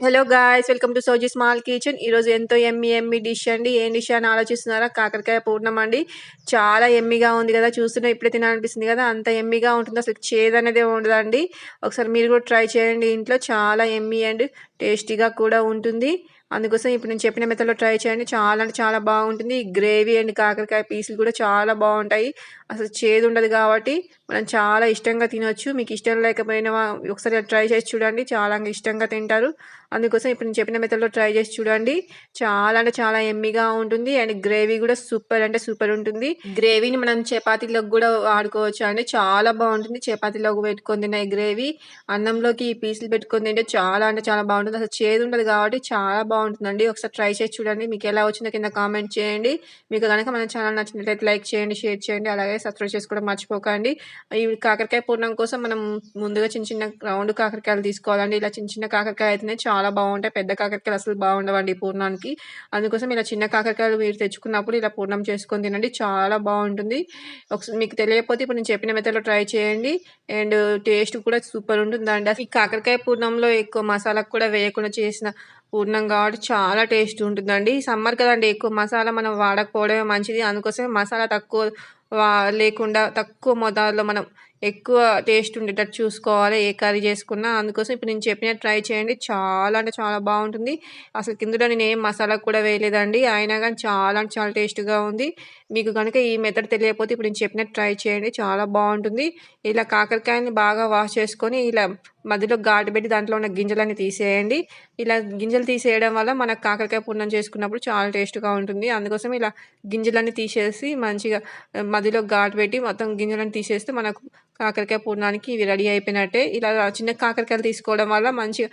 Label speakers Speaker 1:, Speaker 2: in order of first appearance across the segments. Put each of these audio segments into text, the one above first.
Speaker 1: Hello guys welcome to Sowji small kitchen ఈరోజు ఎంతో ఎమ్మి ఎమ్మి dish అండి. ఏం డిష్ అని ఆలోచిస్తున్నారా? కాకరకాయ పూర్ణం అండి. చాలా ఎమ్మిగా ఉంది కదా. చూస్తుంటే ఇప్పుడే తినాలనిపిస్తుంది కదా. అంత ఎమ్మిగా ఉంటుంది? అసలు చేదు అనేది ఉండదండి. ఒకసారి మీరు కూడా ట్రై చేయండి ఇంట్లో. చాలా ఎమ్మి అండ్ టేస్టీగా కూడా ఉంటుంది. అందుకోసం ఇప్పుడు నేను చెప్పిన మెథడ్లో ట్రై చేయండి. చాలా అంటే చాలా బాగుంటుంది. ఈ గ్రేవీ అండ్ కాకరకాయ పీసులు కూడా చాలా బాగుంటాయి. అసలు చేదు ఉండదు కాబట్టి మనం చాలా ఇష్టంగా తినొచ్చు. మీకు ఇష్టం లేకపోయినా ఒకసారి ట్రై చేసి చూడండి. చాలా ఇష్టంగా తింటారు. అందుకోసం ఇప్పుడు నేను చెప్పిన మెథడ్లో ట్రై చేసి చూడండి. చాలా అంటే చాలా ఎమ్మిగా ఉంటుంది. అండ్ గ్రేవీ కూడా సూపర్ అంటే సూపర్ ఉంటుంది. గ్రేవీని మనం చపాతీలోకి కూడా వాడుకోవచ్చు అండి. చాలా బాగుంటుంది. చపాతీలోకి పెట్టుకొని తిన్న ఈ గ్రేవీ అన్నంలోకి ఈ పీసులు పెట్టుకొని తింటే చాలా అంటే చాలా బాగుంటుంది. అసలు చేదు ఉండదు కాబట్టి చాలా బాగుంటుందండి. ఒకసారి ట్రై చేసి చూడండి. మీకు ఎలా వచ్చిందో కింద కామెంట్ చేయండి. మీకు కనుక మన ఛానల్ నచ్చినట్లయితే లైక్ చేయండి షేర్ చేయండి. అలాగే సబ్స్క్రైబ్ చేసుకోవడం మర్చిపోకండి. ఈ కాకరకాయ పూర్ణం కోసం మనం ముందుగా చిన్న చిన్న రౌండ్ కాకరకాయలు తీసుకోవాలండి. ఇలా చిన్న చిన్న కాకరకాయ అయితేనే చాలా బాగుంటాయి. పెద్ద కాకరకాయలు అసలు బాగుండవండి పూర్ణానికి. అందుకోసం ఇలా చిన్న కాకరకాయలు మీరు తెచ్చుకున్నప్పుడు ఇలా పూర్ణం చేసుకొని తినండి. చాలా బాగుంటుంది. ఒకసారి మీకు తెలియకపోతే ఇప్పుడు నేను చెప్పిన మెథడ్లో ట్రై చేయండి. అండ్ టేస్ట్ కూడా సూపర్ ఉంటుందండి. ఈ కాకరకాయ పూర్ణంలో ఎక్కువ మసాలా కూడా వేయకుండా చేసిన పూర్ణం కాబట్టి చాలా టేస్ట్ ఉంటుందండి. సమ్మర్ కదండి ఎక్కువ మసాలా మనం వాడకపోవడమే మంచిది. అందుకోసమే మసాలా తక్కువ లేకుండా తక్కువ మోతాదులో మనం ఎక్కువ టేస్ట్ ఉండేటట్టు చూసుకోవాలి ఏ కర్రీ చేసుకున్నా. అందుకోసం ఇప్పుడు నేను చెప్పినట్టు ట్రై చేయండి. చాలా అంటే చాలా బాగుంటుంది. అసలు కిందలో నేను ఏం మసాలా కూడా వేయలేదండి. అయినా కానీ చాలా అంటే చాలా టేస్ట్గా ఉంది. మీకు కనుక ఈ మెథడ్ తెలియకపోతే ఇప్పుడు నేను చెప్పినట్టు ట్రై చేయండి. చాలా బాగుంటుంది. ఇలా కాకరకాయని బాగా వాష్ చేసుకొని ఇలా మధ్యలో ఘాటు పెట్టి దాంట్లో ఉన్న గింజలన్నీ తీసేయండి. ఇలా గింజలు తీసేయడం వల్ల మనకు కాకరకాయ పూర్ణం చేసుకున్నప్పుడు చాలా టేస్ట్గా ఉంటుంది. అందుకోసం ఇలా గింజలన్నీ తీసేసి మంచిగా మధ్యలో ఘాటు పెట్టి మొత్తం గింజలన్నీ తీసేస్తే మనకు కాకరకాయ పూర్ణానికి ఇవి రెడీ అయిపోయినట్టే. ఇలా చిన్న కాకరకాయలు తీసుకోవడం వల్ల మంచిగా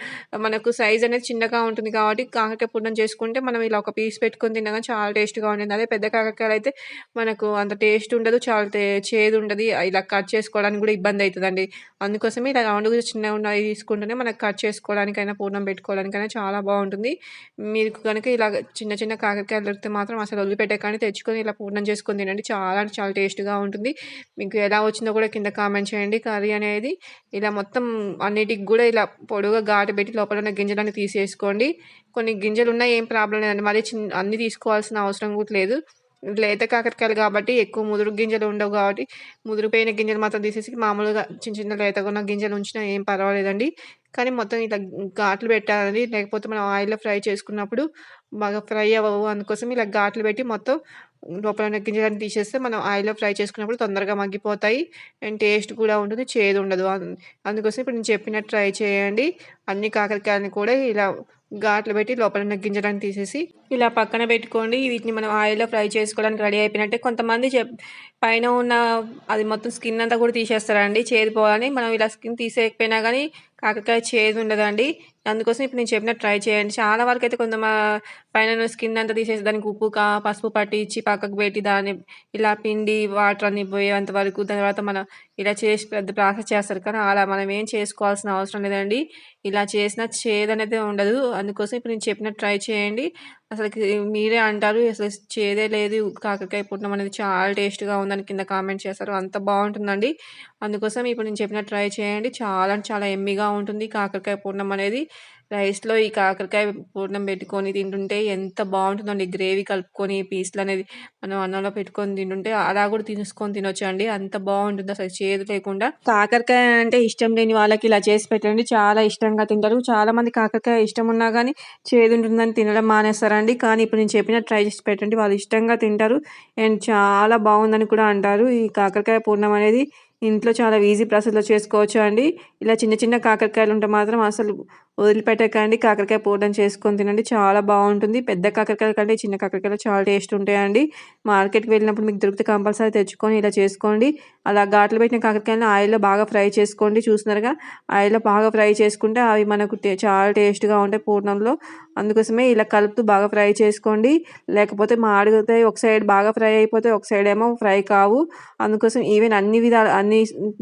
Speaker 1: మనకు సైజ్ అనేది చిన్నగా ఉంటుంది కాబట్టి కాకరకాయ పూర్ణం చేసుకుంటే మనం ఇలా ఒక పీస్ పెట్టుకొని తినగా చాలా టేస్ట్గా ఉంటుంది. అదే పెద్ద కాకరకాయలు అయితే మనకు అంత టేస్ట్ ఉండదు చాలా చేదు ఉండదు. ఇలా కట్ చేసుకోవడానికి కూడా ఇబ్బంది అవుతుందండి అందుకోసమే ఇలా రౌండ్ చిన్నగా ఉన్నవి తీసుకుంటేనే మనకు కట్ చేసుకోవడానికైనా పూర్ణం పెట్టుకోవడానికైనా చాలా బాగుంటుంది. మీరు కనుక ఇలా చిన్న చిన్న కాకరకాయలు దొరికితే మాత్రం అసలు వదిలిపెట్టకండి. తెచ్చుకొని ఇలా పూర్ణం చేసుకొని తినండి. చాలా చాలా టేస్ట్గా ఉంటుంది. మీకు ఎలా వచ్చిందో కూడా కింద కామెంట్ చేయండి కర్రీ అనేది ఇలా మొత్తం అన్నిటికి కూడా ఇలా పొడుగా ఘాటు పెట్టి లోపల ఉన్న గింజలన్నీ తీసేసుకోండి. కొన్ని గింజలు ఉన్నా ఏం ప్రాబ్లం లేదండి. మళ్ళీ చిన్న అన్నీ తీసుకోవాల్సిన అవసరం కూడా లేదు. లేత కాకరకాయలు కాబట్టి ఎక్కువ ముదురు గింజలు ఉండవు కాబట్టి ముదిరిపోయిన గింజలు మాత్రం తీసేసి మామూలుగా చిన్న చిన్న లేతగా ఉన్న గింజలు ఉంచినా ఏం పర్వాలేదండి. కానీ మొత్తం ఇట్లా ఘాట్లు పెట్టాలండి లేకపోతే మనం ఆయిల్లో ఫ్రై చేసుకున్నప్పుడు బాగా ఫ్రై అవ్వవు. అందుకోసం ఇలా ఘాట్లు పెట్టి మొత్తం లోపల ఉన్న గింజలను తీసేస్తే మనం ఆయిల్లో ఫ్రై చేసుకున్నప్పుడు తొందరగా మగ్గిపోతాయి. అండ్ టేస్ట్ కూడా ఉంటుంది చేదు ఉండదు. అందుకోసం ఇప్పుడు నేను చెప్పినట్టు ట్రై చేయండి. అన్ని కాకరకాయలని కూడా ఇలా ఘాట్లు పెట్టి లోపల ఉన్న గింజలను తీసేసి ఇలా పక్కన పెట్టుకోండి. వీటిని మనం ఆయిల్లో ఫ్రై చేసుకోవడానికి రెడీ అయిపోయినట్టే కొంతమంది చెప్ పైన ఉన్న అది మొత్తం స్కిన్ అంతా కూడా తీసేస్తారండి. చేదు పోవాలని మనం ఇలా స్కిన్ తీసేయకపోయినా కానీ కాకరకాయ చేదు ఉండదండి. అందుకోసం ఇప్పుడు నేను చెప్పినట్టు ట్రై చేయండి. చాలా వరకు అయితే కొంత పైన స్కిన్ అంతా తీసేసి దానికి ఉప్పు కా పసుపు పట్టించి పక్కకు పెట్టి దాన్ని ఇలా పిండి వాటర్ అన్ని పోయేంత వరకు తర్వాత మనం ఇలా చేసి పెద్ద ప్రాసెస్ చేస్తారు కానీ అలా మనం ఏం చేసుకోవాల్సిన అవసరం లేదండి. ఇలా చేసిన చేదనేది ఉండదు. అందుకోసం ఇప్పుడు నేను చెప్పినట్టు ట్రై చేయండి. అసలు మీరే అంటారు అసలు చేదే లేదు కాకరకాయ పుట్నం అనేది చాలా టేస్ట్గా ఉందని కింద కామెంట్ చేస్తారు అంత బాగుంటుందండి. అందుకోసం ఇప్పుడు నేను చెప్పినట్టు ట్రై చేయండి. చాలా చాలా ఎమ్మిగా ఉంటుంది కాకరకాయ పుట్నం అనేది. రైస్లో ఈ కాకరకాయ పూర్ణం పెట్టుకొని తింటుంటే ఎంత బాగుంటుందండి. గ్రేవీ కలుపుకొని పీస్లు అనేది మనం అన్నంలో పెట్టుకొని తింటుంటే అలా కూడా తీసుకొని తినొచ్చు అండి అంత బాగుంటుంది అసలు చేదు లేకుండా. కాకరకాయ అంటే ఇష్టం లేని వాళ్ళకి ఇలా చేసి పెట్టండి. చాలా ఇష్టంగా తింటారు. చాలా మంది కాకరకాయ ఇష్టం ఉన్నా కానీ చేదు ఉంటుందని తినడం మానేస్తారండి. కానీ ఇప్పుడు నేను చెప్పిన ట్రై చేసి పెట్టండి. వాళ్ళు ఇష్టంగా తింటారు. అండ్ చాలా బాగుందని కూడా అంటారు. ఈ కాకరకాయ పూర్ణం అనేది ఇంట్లో చాలా ఈజీ ప్రాసెస్లో చేసుకోవచ్చు అండి ఇలా చిన్న చిన్న కాకరకాయలు ఉంటే మాత్రం అసలు వదిలిపెట్టకండి కాకరకాయ పూర్ణం చేసుకొని తినండి. చాలా బాగుంటుంది. పెద్ద కాకరకాయల కంటే చిన్న కాకరకాయలు చాలా టేస్ట్ ఉంటాయండి. మార్కెట్కి వెళ్ళినప్పుడు మీకు దొరికితే కంపల్సరీ తెచ్చుకొని ఇలా చేసుకోండి. అలా ఘాట్లు పెట్టిన కాకరకాయలను ఆయిల్లో బాగా ఫ్రై చేసుకోండి. చూసినారుగా ఆయిల్లో బాగా ఫ్రై చేసుకుంటే అవి మనకు చాలా టేస్ట్గా ఉంటాయి పూర్ణంలో. అందుకోసమే ఇలా కలుపుతూ బాగా ఫ్రై చేసుకోండి. లేకపోతే మాడితే ఒక సైడ్ బాగా ఫ్రై అయిపోతే ఒక సైడ్ ఏమో ఫ్రై కావు. అందుకోసం ఈవెన్ అన్ని విధాలు అన్ని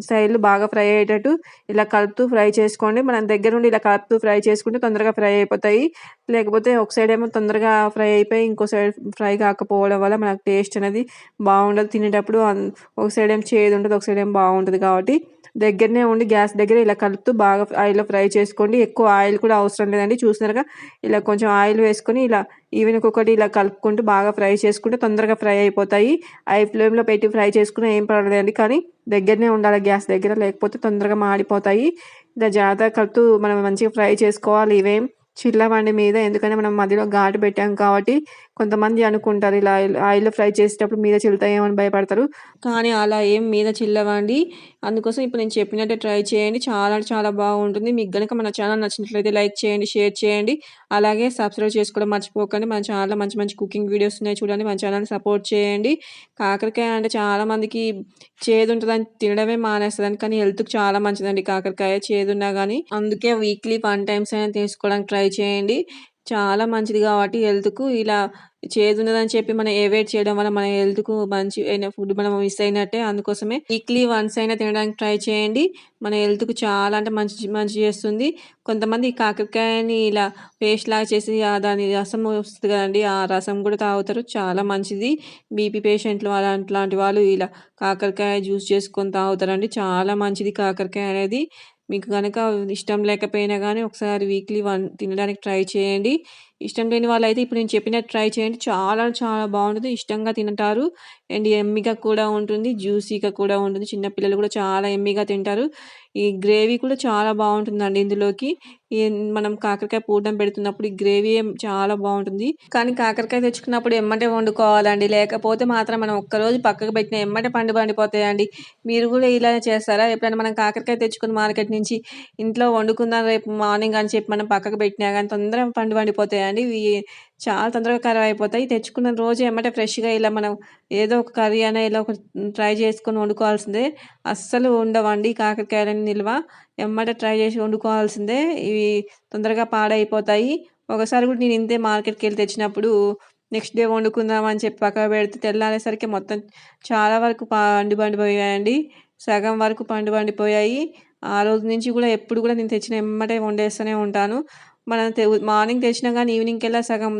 Speaker 1: సైడ్లు బాగా ఫ్రై అయ్యేటట్టు ఇలా కలుపుతూ ఫ్రై చేసుకోండి. మనం దగ్గర నుండి ఇలా కలుపుతూ ఫ్రై చేసుకుంటే తొందరగా ఫ్రై అయిపోతాయి లేకపోతే ఒక సైడ్ ఏమో తొందరగా ఫ్రై అయిపోయి ఇంకో సైడ్ ఫ్రై కాకపోవడం వల్ల మనకు టేస్ట్ అనేది బాగుండదు తినేటప్పుడు ఒక సైడ్ ఏమో చేదు ఉంటుంది ఒక సైడ్ ఏం బాగుంటుంది కాబట్టి దగ్గరనే ఉండి గ్యాస్ దగ్గర ఇలా కలుపుతూ బాగా ఆయిల్‌లో ఫ్రై చేసుకోండి. ఎక్కువ ఆయిల్ కూడా అవసరం లేదండి. చూసినారుగా ఇలా కొంచెం ఆయిల్ వేసుకొని ఇలా ఈవెన్ ఒకటి ఇలా కలుపుకుంటూ బాగా ఫ్రై చేసుకుంటే తొందరగా ఫ్రై అయిపోతాయి. ఐ ఫ్లేమ్‌లో పెట్టి ఫ్రై చేసుకున్నా ఏం పర్వాలేదండి. కానీ దగ్గరనే ఉండాలి గ్యాస్ దగ్గర లేకపోతే తొందరగా మాడిపోతాయి. ఇలా జాగ్రత్తగా కలుపుతూ మనం మంచిగా ఫ్రై చేసుకోవాలి. ఇవేం చిల్లవండి మీద ఎందుకంటే మనం మధ్యలో ఘాటు పెట్టాం కాబట్టి కొంతమంది అనుకుంటారు ఇలా ఆయిల్ ఆయిల్‌లో ఫ్రై చేసేటప్పుడు మీద చిల్లుతాయేమని అని భయపడతారు. కానీ అలా ఏం మీద చిల్లవండి. అందుకోసం ఇప్పుడు నేను చెప్పినట్టే ట్రై చేయండి. చాలా అంటే చాలా బాగుంటుంది. మీకు గనుక మన ఛానల్ నచ్చినట్లయితే లైక్ చేయండి, షేర్ చేయండి. అలాగే సబ్స్క్రైబ్ చేసుకోవడం మర్చిపోకండి. మన ఛానల్‌లో మంచి మంచి కుకింగ్ వీడియోస్ ఉన్నాయి చూడండి. మన ఛానల్‌ని సపోర్ట్ చేయండి. కాకరకాయ అంటే చాలా మందికి చేదుంటదని తినడమే మానేస్తుందని కానీ హెల్త్‌కి చాలా మంచిదండి కాకరకాయ చేదున్నా కానీ అందుకే వీక్లీ వన్ టైమ్స్ అయినా తీసుకోవడానికి ట్రై చేయండి. చాలా మంచిది కాబట్టి హెల్త్‌కు ఇలా చేదున్నదని చెప్పి మనం అవాయిడ్ చేయడం వల్ల మన హెల్త్‌కు మంచి అయిన ఫుడ్ మనం మిస్ అయినట్టే. అందుకోసమే వీక్లీ వన్స్ అయినా తినడానికి ట్రై చేయండి. మన హెల్త్‌కు చాలా అంటే మంచి మంచి చేస్తుంది. కొంతమంది ఈ కాకరకాయని ఇలా పేస్ట్ లాగా చేసి దాని రసం వస్తుంది కదండి ఆ రసం కూడా తాగుతారు. చాలా మంచిది. బీపీ పేషెంట్లు అలాంటి వాళ్ళు ఇలా కాకరకాయ జ్యూస్ చేసుకొని తాగుతారండి. చాలా మంచిది కాకరకాయ అనేది. మీకు కనుక ఇష్టం లేకపోయినా కానీ ఒకసారి వీక్లీ వన్ తినడానికి ట్రై చేయండి. ఇష్టం లేని వాళ్ళైతే ఇప్పుడు నేను చెప్పినట్టు ట్రై చేయండి. చాలా చాలా బాగుంటుంది. ఇష్టంగా తింటారు. అండ్ ఎమ్మిగా కూడా ఉంటుంది. జ్యూసీగా కూడా ఉంటుంది. చిన్నపిల్లలు కూడా చాలా ఎమ్మిగా తింటారు. ఈ గ్రేవీ కూడా చాలా బాగుంటుందండి ఇందులోకి. మనం కాకరకాయ పూర్ణం పెడుతున్నప్పుడు ఈ గ్రేవీ చాలా బాగుంటుంది. కానీ కాకరకాయ తెచ్చుకున్నప్పుడు ఎమ్మటే వండుకోవాలండి. లేకపోతే మాత్రం మనం ఒక్కరోజు పక్కకు పెట్టిన ఎమ్మటే పండు పండిపోతాయండి. మీరు కూడా ఇలా చేస్తారా? ఎప్పుడైనా మనం కాకరకాయ తెచ్చుకుని మార్కెట్ నుంచి ఇంట్లో వండుకుందాం రేపు మార్నింగ్ అని చెప్పి మనం పక్కకు పెట్టినా కానీ తొందరగా పండు పండిపోతాయండి. ఇవి చాలా తొందరగా ఖరాబ్ అయిపోతాయి. తెచ్చుకున్న రోజు ఏమంటే ఫ్రెష్‌గా ఇలా మనం ఏదో ఒక కర్రీ అయినా ఇలా ఒక ట్రై చేసుకొని వండుకోవాల్సిందే. అస్సలు ఉండవండి కాకరకాయలని నిల్వ. ఎమ్మటే ట్రై చేసి వండుకోవాల్సిందే. ఇవి తొందరగా పాడైపోతాయి. ఒకసారి కూడా నేను ఇంతే మార్కెట్కి వెళ్ళి తెచ్చినప్పుడు నెక్స్ట్ డే వండుకుందాం అని చెప్పి పక్క పెడితే తెల్లారేసరికి మొత్తం చాలా వరకు పండు పండిపోయాయండి. సగం వరకు పండు పండిపోయాయి. ఆ రోజు నుంచి కూడా ఎప్పుడు కూడా నేను తెచ్చిన ఎమ్మటే వండేస్తూనే ఉంటాను. మనం తె మార్నింగ్ తెచ్చినా గానీ ఈవినింగ్‌కల్లా సగం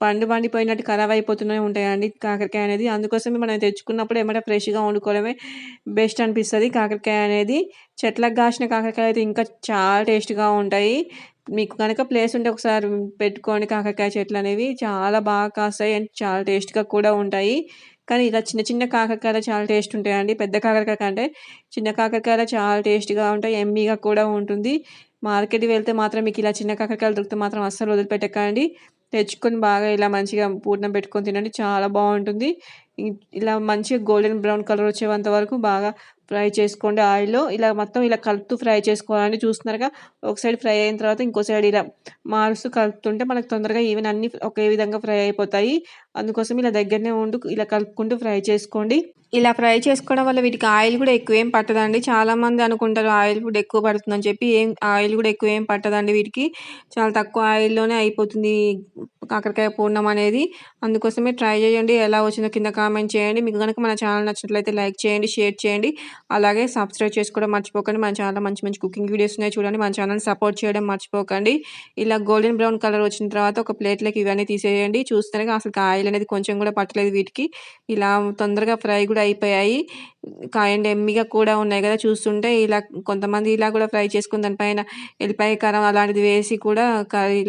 Speaker 1: పండు పండిపోయినట్టు ఖరాబ్ అయిపోతూనే ఉంటాయండి కాకరకాయ అనేది. అందుకోసమే మనం తెచ్చుకున్నప్పుడు ఏమంటే ఫ్రెష్‌గా వండుకోవడమే బెస్ట్ అనిపిస్తుంది కాకరకాయ అనేది. చెట్లకు కాసిన కాకరకాయలు అయితే ఇంకా చాలా టేస్ట్‌గా ఉంటాయి. మీకు కనుక ప్లేస్ ఉంటే ఒకసారి పెట్టుకోండి కాకరకాయ చెట్లు అనేవి చాలా బాగా కాస్తాయి. అండ్ చాలా టేస్ట్‌గా కూడా ఉంటాయి. కానీ ఇలా చిన్న చిన్న కాకరకాయలు చాలా టేస్ట్ ఉంటాయండి. పెద్ద కాకరకాయ కంటే చిన్న కాకరకాయలు చాలా టేస్ట్‌గా ఉంటాయి. ఎమ్మీగా కూడా ఉంటుంది. మార్కెట్‌కి వెళ్తే మాత్రం మీకు ఇలా చిన్న కాకరకాయలు దొరికితే మాత్రం అస్సలు వదిలిపెట్టకండి. తెచ్చుకొని బాగా ఇలా మంచిగా పూర్ణం పెట్టుకొని తినండి. చాలా బాగుంటుంది. ఇలా మంచిగా గోల్డెన్ బ్రౌన్ కలర్ వచ్చేంత వరకు బాగా ఫ్రై చేసుకోండి ఆయిల్‌లో. ఇలా మొత్తం ఇలా కలుపుతూ ఫ్రై చేసుకోవాలండి. చూస్తున్నారుగా ఒక సైడ్ ఫ్రై అయిన తర్వాత ఇంకో సైడ్ ఇలా మారుస్తూ కలుపుతుంటే మనకు తొందరగా ఈవెన్ అన్ని ఒకే విధంగా ఫ్రై అయిపోతాయి. అందుకోసం ఇలా దగ్గరనే ఉండు ఇలా కలుపుకుంటూ ఫ్రై చేసుకోండి. ఇలా ఫ్రై చేసుకోవడం వల్ల వీటికి ఆయిల్ కూడా ఎక్కువేం పట్టదండి. చాలామంది అనుకుంటారు ఆయిల్ ఫుడ్ ఎక్కువ పడుతుందని చెప్పి. ఏం ఆయిల్ కూడా ఎక్కువ ఏం పట్టదండి వీటికి. చాలా తక్కువ ఆయిల్‌లోనే అయిపోతుంది కాకరకాయ పూర్ణం అనేది. అందుకోసమే ట్రై చేయండి. ఎలా వచ్చిందో కింద కామెంట్ చేయండి. మీకు కనుక మన ఛానల్ నచ్చినట్లయితే లైక్ చేయండి, షేర్ చేయండి. అలాగే సబ్స్క్రైబ్ చేసుకోవడం మర్చిపోకండి. మన ఛానల్ మంచి మంచి కుకింగ్ వీడియోస్ ఉన్నాయి చూడండి. మన ఛానల్‌ని సపోర్ట్ చేయడం మర్చిపోకండి. ఇలా గోల్డెన్ బ్రౌన్ కలర్ వచ్చిన తర్వాత ఒక ప్లేట్‌లోకి ఇవన్నీ తీసేయండి. చూస్తేనే అసలు ఆయిల్ అనేది కొంచెం కూడా పట్టలేదు వీటికి. ఇలా తొందరగా ఫ్రై కూడా అయిపోయాయి. కాయండి ఎమ్మిగా కూడా ఉన్నాయి కదా! చూస్తుంటే ఇలా కొంతమంది ఇలా కూడా ఫ్రై చేసుకుని దానిపైన ఎల్లిపాయ కారం అలాంటిది వేసి కూడా కర్రీ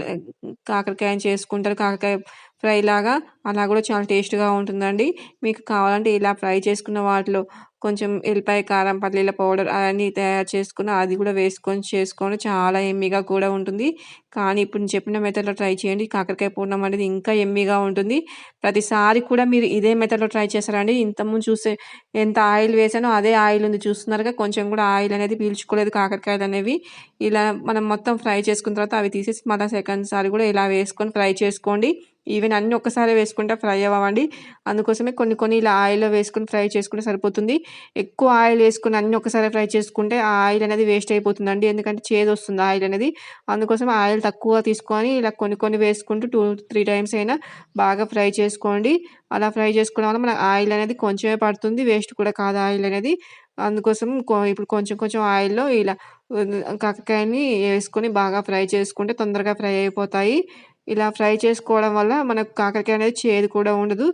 Speaker 1: కాకరకాయని చేసుకుంటారు. కాకరకాయ ఫ్రై లాగా అలా కూడా చాలా టేస్ట్‌గా ఉంటుందండి. మీకు కావాలంటే ఇలా ఫ్రై చేసుకున్న వాటిలో కొంచెం ఎల్లిపాయ కారం, పల్లీల పౌడర్ అవన్నీ తయారు చేసుకున్న అది కూడా వేసుకొని చేసుకోండి. చాలా ఎమ్మిగా కూడా ఉంటుంది. కానీ ఇప్పుడు నేను చెప్పిన మెథడ్‌లో ట్రై చేయండి. కాకరకాయ పూర్ణం అనేది ఇంకా ఎమ్మిగా ఉంటుంది. ప్రతిసారి కూడా మీరు ఇదే మెథడ్‌లో ట్రై చేస్తారండి. ఇంతకుముందు చూసే ఎంత ఆయిల్ వేసానో అదే ఆయిల్ ఉంది చూస్తున్నారుగా. కొంచెం కూడా ఆయిల్ అనేది పీల్చుకోలేదు కాకరకాయలు అనేవి. ఇలా మనం మొత్తం ఫ్రై చేసుకున్న తర్వాత అవి తీసేసి మళ్ళీ సెకండ్ సారి కూడా ఇలా వేసుకొని ఫ్రై చేసుకోండి. ఈవెన్ అన్నీ ఒక్కసారే వేసుకుంటే ఫ్రై అవ్వండి అందుకోసమే కొన్ని కొన్ని ఇలా ఆయిల్‌లో వేసుకొని ఫ్రై చేసుకుంటే సరిపోతుంది. ఎక్కువ ఆయిల్ వేసుకుని అన్నీ ఒక్కసారే ఫ్రై చేసుకుంటే ఆ ఆయిల్ అనేది వేస్ట్ అయిపోతుందండి. ఎందుకంటే చేదు వస్తుంది ఆయిల్ అనేది. అందుకోసం ఆయిల్ తక్కువ తీసుకొని ఇలా కొన్ని కొన్ని వేసుకుంటూ 2, 3 టైమ్స్ అయినా బాగా ఫ్రై చేసుకోండి. అలా ఫ్రై చేసుకోవడం వల్ల మన ఆయిల్ అనేది కొంచెమే పడుతుంది. వేస్ట్ కూడా కాదు ఆయిల్ అనేది. అందుకోసం కొ ఇప్పుడు కొంచెం కొంచెం ఆయిల్‌లో ఇలా కాకరకాయని వేసుకొని బాగా ఫ్రై చేసుకుంటే తొందరగా ఫ్రై అయిపోతాయి. ఇలా ఫ్రై చేసుకోవడం వల్ల మనకు కాకరకాయ అనేది చేదు కూడా ఉండదు.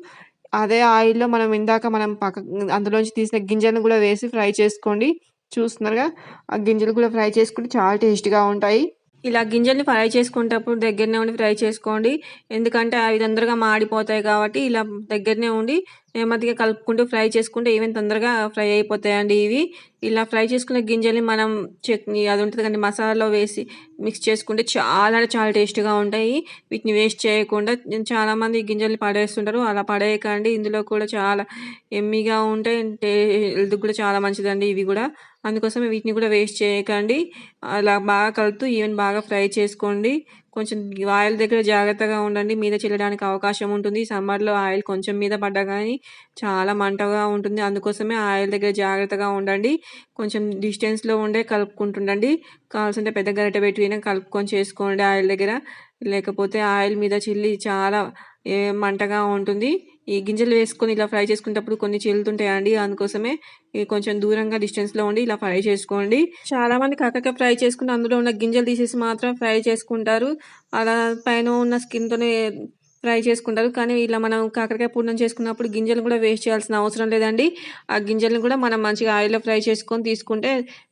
Speaker 1: అదే ఆయిల్‌లో మనం ఇందాక మనం పక్క అందులోంచి తీసిన గింజలను కూడా వేసి ఫ్రై చేసుకోండి. చూస్తున్నారుగా ఆ గింజలు కూడా ఫ్రై చేసుకుంటే చాలా టేస్ట్గా ఉంటాయి ఇలా గింజల్ని ఫ్రై చేసుకునేటప్పుడు దగ్గరనే ఉండి ఫ్రై చేసుకోండి. ఎందుకంటే అవి తొందరగా మాడిపోతాయి కాబట్టి ఇలా దగ్గరనే ఉండి నెమ్మదిగా కలుపుకుంటూ ఫ్రై చేసుకుంటే ఈవెన్ తొందరగా ఫ్రై అయిపోతాయండి ఇవి. ఇలా ఫ్రై చేసుకున్న గింజల్ని మనం చట్నీ అది ఉంటుంది కానీ మసాలాలో వేసి మిక్స్ చేసుకుంటే చాలా అంటే చాలా టేస్ట్గా ఉంటాయి. వీటిని వేస్ట్ చేయకుండా చాలామంది గింజల్ని పడేస్తుంటారు. అలా పడేయకండి. ఇందులో కూడా చాలా ఎమ్మిగా ఉంటాయి. హెల్త్ కూడా చాలా మంచిదండి ఇవి కూడా. అందుకోసం వీటిని కూడా వేస్ట్ చేయకండి. అలా బాగా కలుపుతూ ఈవెన్ బాగా ఫ్రై చేసుకోండి. కొంచెం ఆయిల్ దగ్గర జాగ్రత్తగా ఉండండి. మీద చెల్లడానికి అవకాశం ఉంటుంది. సమ్మర్లో ఆయిల్ కొంచెం మీద పడ్డా కానీ చాలా మంటగా ఉంటుంది. అందుకోసమే ఆయిల్ దగ్గర జాగ్రత్తగా ఉండండి. కొంచెం డిస్టెన్స్లో ఉండే కలుపుకుంటుండండి. కావాల్సింటే పెద్ద గరిటె పెట్టి కలుపుకొని చేసుకోండి ఆయిల్ దగ్గర. లేకపోతే ఆయిల్ మీద చిల్లి చాలా మంటగా ఉంటుంది. ఈ గింజలు వేసుకొని ఇలా ఫ్రై చేసుకునేటప్పుడు కొన్ని చిల్లుతుంటాయండి అందుకోసమే కొంచెం దూరంగా డిస్టెన్స్లో ఉండి ఇలా ఫ్రై చేసుకోండి. చాలా మంది కాకరకాయ ఫ్రై చేసుకుని అందులో ఉన్న గింజలు తీసేసి మాత్రం ఫ్రై చేసుకుంటారు. అలా పైన ఉన్న స్కిన్తోనే ఫ్రై చేసుకుంటారు. కానీ ఇలా మనం కాకరకాయ పూర్ణం చేసుకున్నప్పుడు గింజలు కూడా వేస్ట్ చేయాల్సిన అవసరం లేదండి. ఆ గింజలను కూడా మనం మంచిగా ఆయిల్లో ఫ్రై చేసుకొని తీసుకుంటే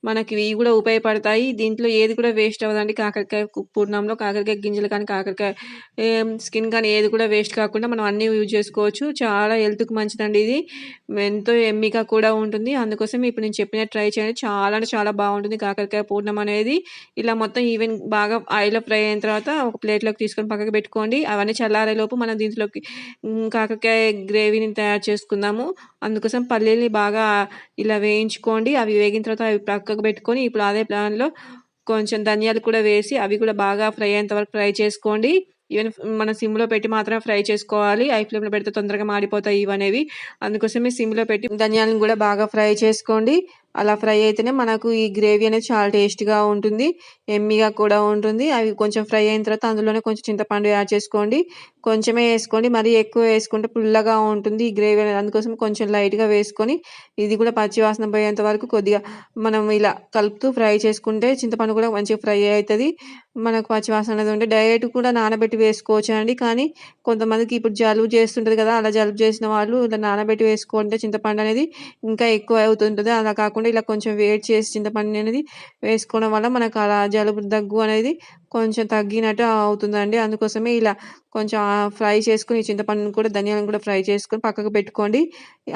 Speaker 1: మనకి ఇవి కూడా ఉపయోగపడతాయి. దీంట్లో ఏది కూడా వేస్ట్ అవ్వదండి. కాకరకాయ పూర్ణంలో కాకరకాయ గింజలు కానీ కాకరకాయ స్కిన్ కానీ ఏది కూడా వేస్ట్ కాకుండా మనం అన్నీ యూజ్ చేసుకోవచ్చు. చాలా హెల్త్కి మంచిదండి ఇది. ఎంతో ఎమ్మిగా కూడా ఉంటుంది. అందుకోసం ఇప్పుడు నేను చెప్పినట్టు ట్రై చేయండి. చాలా అంటే చాలా బాగుంటుంది కాకరకాయ పూర్ణం అనేది. ఇలా మొత్తం ఈవెన్ బాగా ఆయిల్లో ఫ్రై అయిన తర్వాత ఒక ప్లేట్లోకి తీసుకొని పక్కకు పెట్టుకోండి. అవన్నీ చల్లారే లోపు మనం దీంట్లోకి కాకరకాయ గ్రేవీని తయారు చేసుకుందాము. అందుకోసం పల్లీలు బాగా ఇలా వేయించుకోండి. అవి వేగిన తర్వాత అవి పక్కకు పెట్టుకొని ఇప్పుడు అదే ప్లాన్లో కొంచెం ధనియాలు కూడా వేసి అవి కూడా బాగా ఫ్రై అయ్యేంత వరకు ఫ్రై చేసుకోండి. ఈవెన్ మన సిమ్లో పెట్టి మాత్రమే ఫ్రై చేసుకోవాలి. ఐ ఫ్లేమ్లో పెడితే తొందరగా మాడిపోతాయి ఇవనేవి. అందుకోసమే సిమ్లో పెట్టి ధనియాలను కూడా బాగా ఫ్రై చేసుకోండి. అలా ఫ్రై అయితేనే మనకు ఈ గ్రేవీ అనేది చాలా టేస్ట్గా ఉంటుంది ఎమ్మిగా కూడా ఉంటుంది. అవి కొంచెం ఫ్రై అయిన తర్వాత అందులోనే కొంచెం చింతపండు యాడ్ చేసుకోండి. కొంచెమే వేసుకోండి మరీ ఎక్కువ వేసుకుంటే పుల్లగా ఉంటుంది ఈ గ్రేవీ అనేది. అందుకోసం కొంచెం లైట్గా వేసుకొని ఇది కూడా పచ్చి వాసన పోయేంత వరకు కొద్దిగా మనం ఇలా కలుపుతూ ఫ్రై చేసుకుంటే చింతపండు కూడా మంచిగా ఫ్రై అవుతుంది. మనకు పచ్చివాసన అనేది ఉంటే డైరెక్ట్ కూడా నానబెట్టి వేసుకోవచ్చు అండి కానీ కొంతమందికి ఇప్పుడు జలుబు చేస్తుంటుంది కదా అలా జలుబు చేసిన వాళ్ళు ఇలా నానబెట్టి వేసుకుంటే చింతపండు అనేది ఇంకా ఎక్కువ అవుతుంటుంది. అలా కాకుండా ఇలా కొంచెం వేడి చేసి చింతపండు అనేది వేసుకోవడం వల్ల మనకు అలా జలుబు దగ్గు అనేది కొంచెం తగ్గినట్టు అవుతుందండి. అందుకోసమే ఇలా కొంచెం ఫ్రై చేసుకుని చింతపండుని కూడా ధనియాలను కూడా ఫ్రై చేసుకొని పక్కకు పెట్టుకోండి.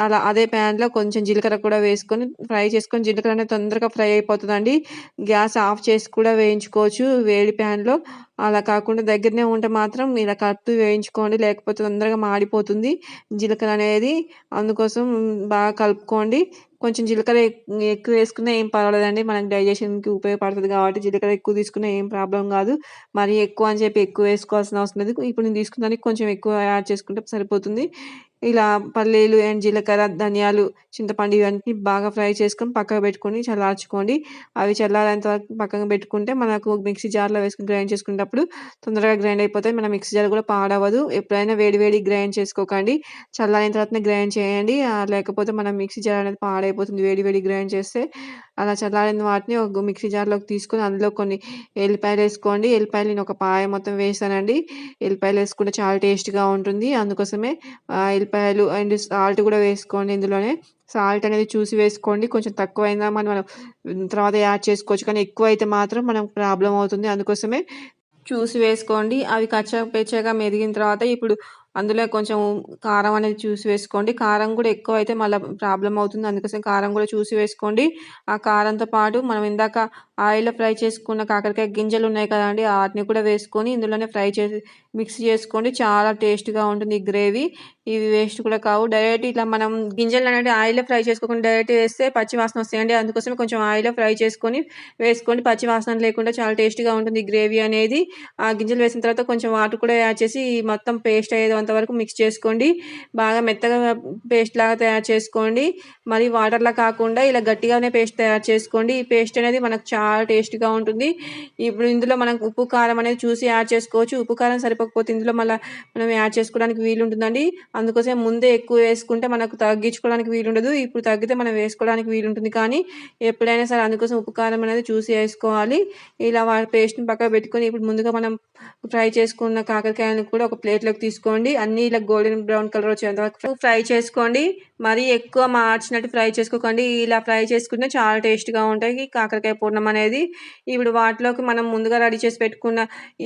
Speaker 1: అలా అదే ప్యాన్లో కొంచెం జీలకర్ర కూడా వేసుకొని ఫ్రై చేసుకొని జీలకర్ర అనేది తొందరగా ఫ్రై అయిపోతుందండి. గ్యాస్ ఆఫ్ చేసి కూడా వేయించుకోవచ్చు వేడి ప్యాన్లో. అలా కాకుండా దగ్గరనే ఉంటే మాత్రం ఇలా కలుపుతూ వేయించుకోండి లేకపోతే తొందరగా మాడిపోతుంది జీలకర్ర అనేది. అందుకోసం బాగా కలుపుకోండి. కొంచెం జీలకర్ర ఎక్కువ వేసుకున్నా ఏం పర్వాలేదండి. మనకి డైజెషన్కి ఉపయోగపడుతుంది కాబట్టి జీలకర్ర ఎక్కువ తీసుకున్నా ఏం ప్రాబ్లం కాదు. మరీ ఎక్కువ అని చెప్పి ఎక్కువ వేసుకోవాల్సిన అవసరం లేదు. ఇప్పుడు నేను తీసుకున్నానికి కొంచెం ఎక్కువ యాడ్ చేసుకుంటే సరిపోతుంది. ఇలా పల్లీలు అండ్ జీలకర్ర ధనియాలు చింతపండు ఇవన్నీ బాగా ఫ్రై చేసుకొని పక్కకు పెట్టుకొని చల్లార్చుకోండి. అవి చల్లారేంత వరకు పక్కన పెట్టుకుంటే మనకు మిక్సీ జార్లో వేసుకుని గ్రైండ్ చేసుకునేటప్పుడు తొందరగా గ్రైండ్ అయిపోతాయి. మన మిక్సీ జార్ కూడా పాడవదు. ఎప్పుడైనా వేడివేడి గ్రైండ్ చేసుకోకండి. చల్లారిన తర్వాతనే గ్రైండ్ చేయండి. లేకపోతే మన మిక్సీ జార్ అనేది పాడైపోతుంది వేడివేడి గ్రైండ్ చేస్తే. అలా చల్లారిన వాటిని ఒక మిక్సీ జార్లోకి తీసుకొని అందులో కొన్ని ఎల్లిపాయలు వేసుకోండి. ఎల్లిపాయలు నేను ఒక పాయ మొత్తం వేసానండి. ఎల్లిపాయలు వేసుకుంటే చాలా టేస్ట్గా ఉంటుంది. అందుకోసమే ఎల్లిపాయలు అండ్ సాల్ట్ కూడా వేసుకోండి ఇందులోనే. సాల్ట్ అనేది చూసి వేసుకోండి. కొంచెం తక్కువైనా మనం మనం తర్వాత యాడ్ చేసుకోవచ్చు. కానీ ఎక్కువ అయితే మాత్రం మనకు ప్రాబ్లం అవుతుంది. అందుకోసమే చూసి వేసుకోండి. అవి కచ్చ పెచ్చగా మెరిగిన తర్వాత ఇప్పుడు అందులో కొంచెం కారం అనేది చూసి వేసుకోండి. కారం కూడా ఎక్కువ అయితే మళ్ళీ ప్రాబ్లం అవుతుంది. అందుకోసం కారం కూడా చూసి వేసుకోండి. ఆ కారంతో పాటు మనం ఇందాక ఆయిల్లో ఫ్రై చేసుకున్న కాకరకాయ గింజలు ఉన్నాయి కదండి వాటిని కూడా వేసుకొని ఇందులోనే ఫ్రై చేసి మిక్స్ చేసుకోండి. చాలా టేస్ట్గా ఉంటుంది ఈ గ్రేవీ. ఇవి వేస్ట్ కూడా కావు. డైరెక్ట్ ఇట్లా మనం గింజలు అనేది ఆయిల్లో ఫ్రై చేసుకోకుండా డైరెక్ట్ వేస్తే పచ్చి వాసన వస్తాయండి. అందుకోసం కొంచెం ఆయిల్లో ఫ్రై చేసుకొని వేసుకోండి. పచ్చి వాసన లేకుండా చాలా టేస్ట్గా ఉంటుంది గ్రేవీ అనేది. ఆ గింజలు వేసిన తర్వాత కొంచెం వాటర్ కూడా యాడ్ చేసి మొత్తం పేస్ట్ అయ్యేంత వరకు మిక్స్ చేసుకోండి. బాగా మెత్తగా పేస్ట్ లాగా తయారు చేసుకోండి. మరి వాటర్లా కాకుండా ఇలా గట్టిగానే పేస్ట్ తయారు చేసుకోండి. ఈ పేస్ట్ అనేది మనకు చాలా టేస్ట్గా ఉంటుంది. ఇప్పుడు ఇందులో మనం ఉప్పు కారం అనేది చూసి యాడ్ చేసుకోవచ్చు. ఉప్పు కారం సరిపోకపోతే ఇందులో మళ్ళీ మనం యాడ్ చేసుకోవడానికి వీలు ఉంటుందండి అందుకోసం ముందే ఎక్కువ వేసుకుంటే మనకు తగ్గించుకోవడానికి వీలుండదు. ఇప్పుడు తగ్గితే మనం వేసుకోవడానికి వీలుంటుంది. కానీ ఎప్పుడైనా సరే అందుకోసం ఉప్పు కారం అనేది చూసి వేసుకోవాలి. ఇలా పేస్ట్ని పక్కన పెట్టుకొని ఇప్పుడు ముందుగా మనం ఫ్రై చేసుకున్న కాకరకాయలను కూడా ఒక ప్లేట్లోకి తీసుకోండి. అన్నీ ఇలా గోల్డెన్ బ్రౌన్ కలర్ వచ్చేంత వరకు ఫ్రై చేసుకోండి. మరీ ఎక్కువ మార్చినట్టు ఫ్రై చేసుకోకండి. ఇలా ఫ్రై చేసుకుంటే చాలా టేస్ట్గా ఉంటాయి కాకరకాయ పూర్ణం అనేది. ఇప్పుడు వాటిలోకి మనం ముందుగా రెడీ చేసి పెట్టుకున్న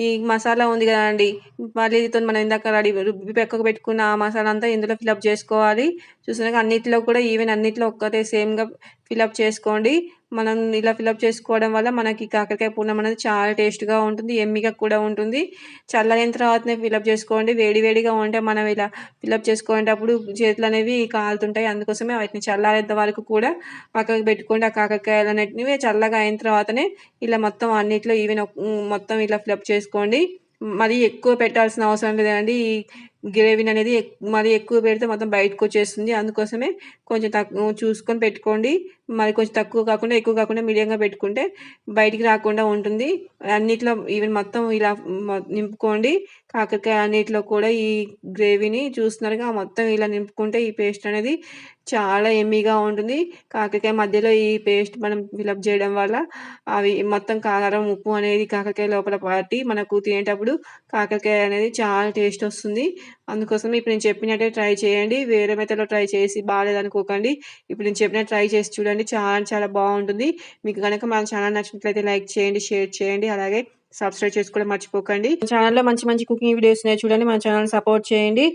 Speaker 1: ఈ మసాలా ఉంది కదండి. పల్లీలతో మనం ఇందాక రెడీ రుబ్బి పెక్కకు పెట్టుకున్న ఆ మసాలా అంతా ఇందులో ఫిలప్ చేసుకోవాలి. చూసినాక అన్నిటిలో కూడా ఈవెన్ అన్నిట్లో ఒక్కటే సేమ్గా ఫిలప్ చేసుకోండి. మనం ఇలా ఫిలప్ చేసుకోవడం వల్ల మనకి కాకరకాయ పూర్ణం అనేది చాలా టేస్ట్గా ఉంటుంది ఎమ్మిగా కూడా ఉంటుంది. చల్లైన తర్వాతనే ఫిలప్ చేసుకోండి. వేడివేడిగా ఉంటే మనం ఇలా ఫిలప్ చేసుకునేటప్పుడు చేతులు అనేవి కాలుతుంటాయి. అందుకోసమే వాటిని చల్లారేంత వరకు కూడా పక్కకు పెట్టుకోండి. ఆ కాకరకాయలు అనేటివి చల్లగా అయిన తర్వాతనే ఇలా మొత్తం అన్నిట్లో ఈవెన్ మొత్తం ఇలా ఫిలప్ చేసుకోండి. మరీ ఎక్కువ పెట్టాల్సిన అవసరం లేదండి. గ్రేవీని అనేది మరీ ఎక్కువ పెడితే మొత్తం బయటకు వచ్చేస్తుంది. అందుకోసమే కొంచెం తక్కువ చూసుకొని పెట్టుకోండి. మరి కొంచెం తక్కువ కాకుండా ఎక్కువ కాకుండా మీడియంగా పెట్టుకుంటే బయటికి రాకుండా ఉంటుంది. అన్నిట్లో ఈవెన్ మొత్తం ఇలా నింపుకోండి. కాకరకాయ అన్నిట్లో కూడా ఈ గ్రేవీని చూస్తున్నారుగా మొత్తం ఇలా నింపుకుంటే ఈ పేస్ట్ అనేది చాలా ఎమ్మీగా ఉంటుంది. కాకరకాయ మధ్యలో ఈ పేస్ట్ మనం ఫిలప్ చేయడం వల్ల అవి మొత్తం కారం ఉప్పు అనేది కాకరకాయ లోపల పట్టి మనకు తినేటప్పుడు కాకరకాయ అనేది చాలా టేస్ట్ వస్తుంది. అందుకోసం ఇప్పుడు నేను చెప్పినట్టే ట్రై చేయండి. వేరే మెథడ్లో ట్రై చేసి బాగాలేదనుకోకండి ఇప్పుడు నేను చెప్పిన ట్రై చేసి చూడండి. చాలా చాలా బాగుంటుంది. మీకు కనుక మన ఛానల్ నచ్చినట్లయితే లైక్ చేయండి షేర్ చేయండి. అలాగే సబ్స్క్రైబ్ చేసుకోవడం మర్చిపోకండి. ఛానల్లో మంచి మంచి కుకింగ్ వీడియోస్ ఉన్నాయి చూడండి. మన ఛానల్ సపోర్ట్ చేయండి.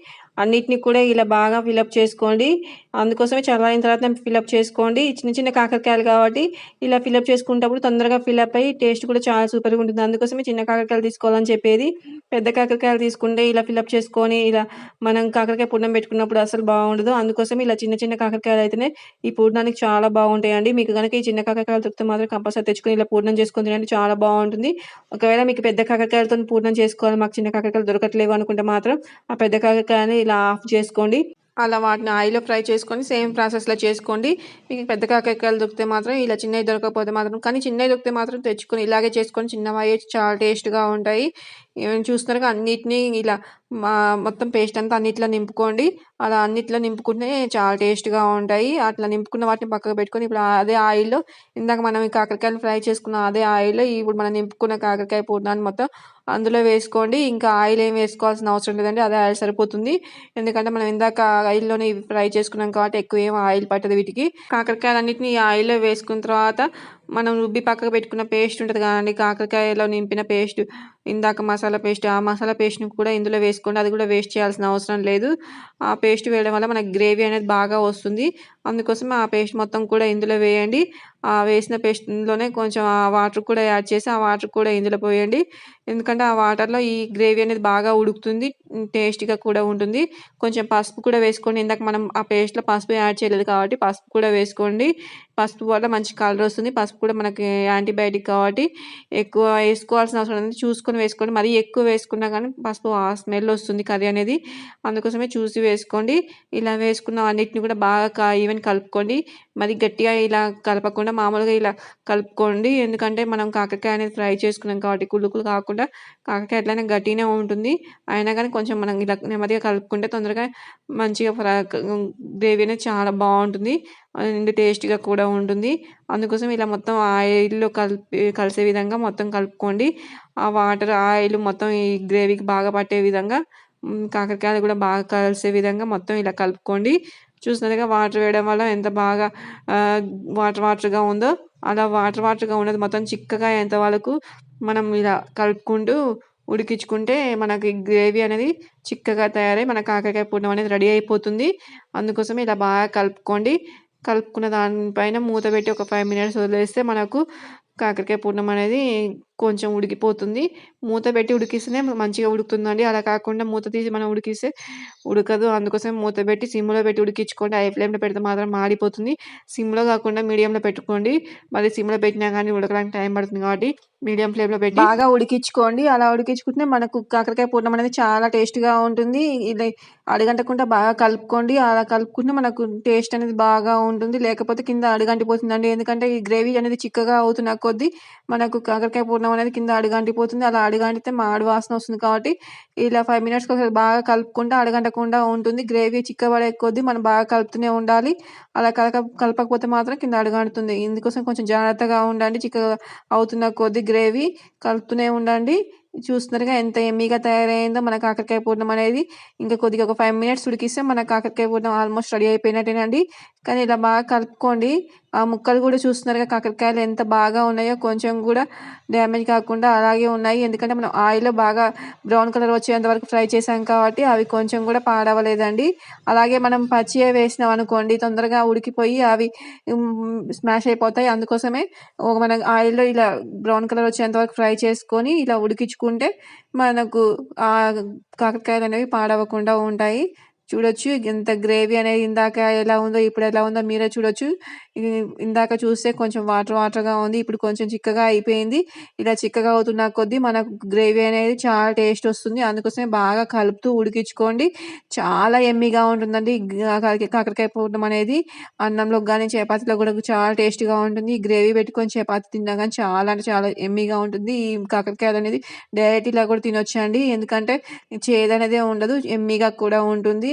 Speaker 1: అన్నిటిని కూడా ఇలా బాగా ఫిలప్ చేసుకోండి. అందుకోసమే చల్లారిన తర్వాత ఫిలప్ చేసుకోండి. చిన్న చిన్న కాకరకాయలు కాబట్టి ఇలా ఫిలప్ చేసుకునేటప్పుడు తొందరగా ఫిలప్ అయ్యి టేస్ట్ కూడా చాలా సూపర్గా ఉంటుంది. అందుకోసమే చిన్న కాకరకాయలు తీసుకోవాలని చెప్పేది. పెద్ద కాకరకాయలు తీసుకుంటే ఇలా ఫిలప్ చేసుకొని ఇలా మనం కాకరకాయ పూర్ణం పెట్టుకున్నప్పుడు అసలు బాగుండదు. అందుకోసం ఇలా చిన్న చిన్న కాకరకాయలు అయితేనే ఈ పూర్ణానికి చాలా బాగుంటాయండి. మీకు కనుక ఈ చిన్న కాకరకాయలు దొరికితే మాత్రం కంపల్సరీ తెచ్చుకొని ఇలా పూర్ణం చేసుకుని తినండి. చాలా బాగుంటుంది. ఒకవేళ మీకు పెద్ద కాకరకాయలతో పూర్ణం చేసుకోవాలి మాకు చిన్న కాకరకాయలు దొరకట్లేవు అనుకుంటే మాత్రం ఆ పెద్ద కాకరకాయని ఇలా ఆఫ్ చేసుకోండి. అలా వాటిని ఆయిల్లో ఫ్రై చేసుకొని సేమ్ ప్రాసెస్లో చేసుకోండి. మీకు పెద్ద కాకరకాయలు దొరికితే మాత్రం ఇలా చిన్నవి దొరకకపోతే మాత్రం కానీ చిన్నవి దొరికితే మాత్రం తెచ్చుకొని ఇలాగే చేసుకొని చిన్నవి చాలా టేస్ట్గా ఉంటాయి. చూస్తున్నారు అన్నిటినీ ఇలా మా మొత్తం పేస్ట్ అంతా అన్నిట్లో నింపుకోండి. అలా అన్నిట్లో నింపుకుంటే చాలా టేస్ట్గా ఉంటాయి. అట్లా నింపుకున్న వాటిని పక్కకు పెట్టుకొని ఇప్పుడు అదే ఆయిల్లో ఇందాక మనం ఈ కాకరకాయలు ఫ్రై చేసుకున్న అదే ఆయిల్లో ఇప్పుడు మనం నింపుకున్న కాకరకాయ పూర్ణాన్ని మొత్తం అందులో వేసుకోండి. ఇంకా ఆయిల్ ఏం వేసుకోవాల్సిన అవసరం లేదండి. అదే ఆయిల్ సరిపోతుంది. ఎందుకంటే మనం ఇందాక ఆయిల్లోనే ఫ్రై చేసుకున్నాం కాబట్టి ఎక్కువ ఏం ఆయిల్ పట్టదు వీటికి. కాకరకాయలు అన్నిటిని ఆయిల్లో వేసుకున్న తర్వాత మనం రుబ్బి పక్కకు పెట్టుకున్న పేస్ట్ ఉంటుంది కదండి కాకరకాయలో నింపిన పేస్ట్ ఇందాక మసాలా పేస్ట్ ఆ మసాలా పేస్ట్ని కూడా ఇందులో వేసుకోండి అది కూడా వేస్ట్ చేయాల్సిన అవసరం లేదు. ఆ పేస్ట్ వేయడం వల్ల మనకి గ్రేవీ అనేది బాగా వస్తుంది. అందుకోసం ఆ పేస్ట్ మొత్తం కూడా ఇందులో వేయండి. వేసిన పేస్ట్లోనే కొంచెం ఆ వాటర్ కూడా యాడ్ చేసి ఆ వాటర్ కూడా ఇందులో పోయండి. ఎందుకంటే ఆ వాటర్లో ఈ గ్రేవీ అనేది బాగా ఉడుకుతుంది టేస్టీగా కూడా ఉంటుంది. కొంచెం పసుపు కూడా వేసుకోండి. ఇందాక మనం ఆ పేస్ట్లో పసుపు యాడ్ చేయలేదు కాబట్టి పసుపు కూడా వేసుకోండి. పసుపు వల్ల మంచి కలర్ వస్తుంది. పసుపు కూడా మనకి యాంటీబయాటిక్ కాబట్టి ఎక్కువ వేసుకోవాల్సిన అవసరం ఉంది చూసుకొని వేసుకోండి. మరీ ఎక్కువ వేసుకున్నా కానీ పసుపు ఆ స్మెల్ వస్తుంది కర్రీ అనేది. అందుకోసమే చూసి వేసుకోండి. ఇలా వేసుకున్న అన్నిటిని కూడా బాగా ఈవెన్ కలుపుకోండి. మరి గట్టిగా ఇలా కలపకుండా మామూలుగా ఇలా కలుపుకోండి. ఎందుకంటే మనం కాకరకాయ అనేది ఫ్రై చేసుకున్నాం కాబట్టి కుళ్ళుకులు కాకుండా కాకరకాయ ఎట్లయినా గట్టినే ఉంటుంది. అయినా కానీ కొంచెం మనం ఇలా నెమ్మదిగా కలుపుకుంటే తొందరగా మంచిగా ఫ్రై గ్రేవీ అనేది చాలా బాగుంటుంది. అండ్ టేస్టీగా కూడా ఉంటుంది. అందుకోసం ఇలా మొత్తం ఆయిల్లో కలిపి కలిసే విధంగా మొత్తం కలుపుకోండి. ఆ వాటర్ ఆయిల్ మొత్తం ఈ గ్రేవీకి బాగా పట్టే విధంగా కాకరకాయలు కూడా బాగా కలిసే విధంగా మొత్తం ఇలా కలుపుకోండి. చూసినట్టుగా వాటర్ వేయడం వల్ల ఎంత బాగా వాటర్ వాటర్గా ఉందో అలా వాటర్ వాటర్గా ఉన్నది మొత్తం చిక్కగా ఎంత వరకు మనం ఇలా కలుపుకుంటూ ఉడికించుకుంటే మనకి గ్రేవీ అనేది చిక్కగా తయారై మన కాకరకాయ పూర్ణం అనేది రెడీ అయిపోతుంది. అందుకోసం ఇలా బాగా కలుపుకోండి. కలుపుకున్న దానిపైన మూత పెట్టి ఒక ఫైవ్ మినిట్స్ వదిలేస్తే మనకు కాకరకాయ పూర్ణం అనేది కొంచెం ఉడికిపోతుంది. మూత పెట్టి ఉడికిస్తేనే మంచిగా ఉడుకుతుందండి. అలా కాకుండా మూత తీసి మనం ఉడికిస్తే ఉడకదు. అందుకోసం మూత పెట్టి సిమ్లో పెట్టి ఉడికించుకోండి. హై ఫ్లేమ్లో పెడితే మాత్రం మాడిపోతుంది. సిమ్లో కాకుండా మీడియంలో పెట్టుకోండి. మళ్ళీ సిమ్లో పెట్టినా కానీ ఉడకడానికి టైం పడుతుంది కాబట్టి మీడియం ఫ్లేమ్లో పెట్టి బాగా ఉడికించుకోండి. అలా ఉడికించుకుంటే మనకు కాకరకాయ పూర్ణం అనేది చాలా టేస్ట్గా ఉంటుంది. ఇది అడగంటకుండా బాగా కలుపుకోండి. అలా కలుపుకుంటే మనకు టేస్ట్ అనేది బాగా ఉంటుంది. లేకపోతే కింద అడుగంటిపోతుందండి. ఎందుకంటే ఈ గ్రేవీ అనేది చిక్కగా అవుతున్న కొద్దీ మనకు కాకరకాయ పూర్ణం అన్నం అనేది కింద అడుగంటిపోతుంది. అలా అడుగంటితే మాడు వాసన వస్తుంది కాబట్టి ఇలా ఫైవ్ మినిట్స్కి ఒకసారి బాగా కలుపుకుంటే అడగంటకుండా ఉంటుంది. గ్రేవీ చిక్కబడే కొద్దీ మనం బాగా కలుపుతూనే ఉండాలి. అలా కలక కలపకపోతే మాత్రం కింద అడుగంటుతుంది. ఇందుకోసం కొంచెం జాగ్రత్తగా ఉండండి. చిక్కగా అవుతున్న కొద్దీ గ్రేవీ కలుపుతూనే ఉండండి. చూస్తున్నారుగా ఎంత ఎమ్మీగా తయారైందో మన కాకరకాయ పూర్ణం అనేది. ఇంకా కొద్దిగా ఒక ఫైవ్ మినిట్స్ ఉడికిస్తే మన కాకరకాయ పూర్ణం ఆల్మోస్ట్ రెడీ అయిపోయినట్టేనండి. కానీ ఇలా బాగా కలుపుకోండి. ఆ ముక్కలు కూడా చూస్తున్నారుగా కాకరకాయలు ఎంత బాగా ఉన్నాయో కొంచెం కూడా డ్యామేజ్ కాకుండా అలాగే ఉన్నాయి. ఎందుకంటే మనం ఆయిల్లో బాగా బ్రౌన్ కలర్ వచ్చేంత వరకు ఫ్రై చేసాం కాబట్టి అవి కొంచెం కూడా పాడవలేదండి. అలాగే మనం పచ్చివే వేసినాం అనుకోండి తొందరగా ఉడికిపోయి అవి స్మాష్ అయిపోతాయి. అందుకోసమే ఒక మన ఆయిల్లో ఇలా బ్రౌన్ కలర్ వచ్చేంత వరకు ఫ్రై చేసుకొని ఇలా ఉడికించుకుంటే మనకు ఆ కాకరకాయలు అనేవి పాడవకుండా ఉంటాయి. చూడొచ్చు. ఎంత గ్రేవీ అనేది ఇందాక ఎలా ఉందో ఇప్పుడు ఎలా ఉందో మీరే చూడొచ్చు. ఇందాక చూస్తే కొంచెం వాటర్ వాటర్గా ఉంది. ఇప్పుడు కొంచెం చిక్కగా అయిపోయింది. ఇలా చిక్కగా అవుతున్న కొద్దీ మనకు గ్రేవీ అనేది చాలా టేస్ట్ వస్తుంది. అందుకోసమే బాగా కలుపుతూ ఉడికించుకోండి. చాలా ఎమ్మీగా ఉంటుందండి. కాకరకాయ పూర్ణం అనేది. అన్నంలో కానీ చపాతీలో కూడా చాలా టేస్ట్గా ఉంటుంది. గ్రేవీ పెట్టుకొని చపాతీ తిన్నా కానీ చాలా అంటే చాలా ఎమ్మీగా ఉంటుంది. ఈ కాకరకాయలు అనేది డైరెక్ట్ ఇలా కూడా తినొచ్చండి. ఎందుకంటే చేదు అనేది ఉండదు. ఎమ్మీగా కూడా ఉంటుంది.